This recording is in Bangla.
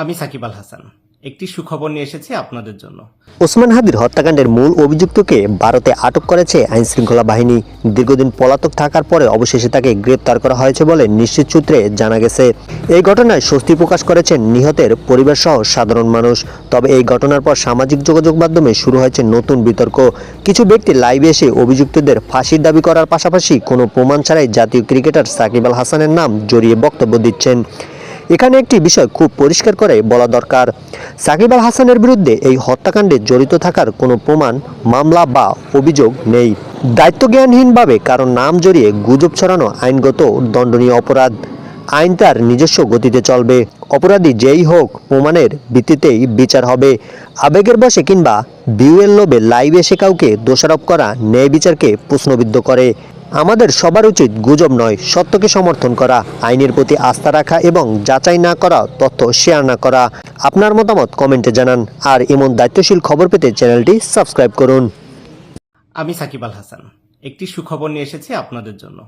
আমি সাকিব আল হাসান। একটি সুখবর নিয়ে এসেছি আপনাদের জন্য। ওসমান হাদির হত্যাকাণ্ডের মূল অভিযুক্তকে ভারতে আটক করেছে আইনশৃঙ্খলা বাহিনী। দীর্ঘদিন পলাতক থাকার পরে অবশেষে তাকে গ্রেপ্তার করা হয়েছে বলে নিশ্চিত সূত্রে জানা গেছে। এই ঘটনায় স্বস্তি প্রকাশ করেছেন নিহতের পরিবার সহ সাধারণ মানুষ। তবে এই ঘটনার পর সামাজিক যোগাযোগ মাধ্যমে শুরু হয়েছে নতুন বিতর্ক। কিছু ব্যক্তি লাইভে এসে অভিযুক্তদের ফাঁসির দাবি করার পাশাপাশি কোনো প্রমাণ ছাড়াই জাতীয় ক্রিকেটার সাকিব আল হাসানের নাম জড়িয়ে বক্তব্য দিচ্ছেন। এখানে একটি বিষয় খুব পরিষ্কার করে বলা দরকার। সাকিব আল হাসানের বিরুদ্ধে এই হত্যাকাণ্ডে জড়িত থাকার কোনো প্রমাণ, মামলা বা অভিযোগ নেই। দায়িত্বজ্ঞানহীনভাবে কারও নাম জড়িয়ে গুজব ছড়ানো আইনগত দণ্ডনীয় অপরাধ। আইন তার নিজস্ব গতিতে চলবে। অপরাধী যেই হোক, প্রমাণের ভিত্তিতেই বিচার হবে। আবেগের বসে কিংবা ভিউয়ের লোভে লাইভে এসে কাউকে দোষারোপ করা ন্যায় বিচারকে প্রশ্নবিদ্ধ করে। আমাদের সবার উচিত গুজব নয়, সত্যকে সমর্থন করা, আইনের প্রতি আস্থা রাখা এবং যাচাই না করা, তথ্য শেয়ার না করা। আপনার মতামত কমেন্টে জানান আর এমন দায়িত্বশীল খবর পেতে চ্যানেলটি সাবস্ক্রাইব করুন। আমি সাকিব আল হাসান। একটি সুখবর নিয়ে এসেছি আপনাদের জন্য।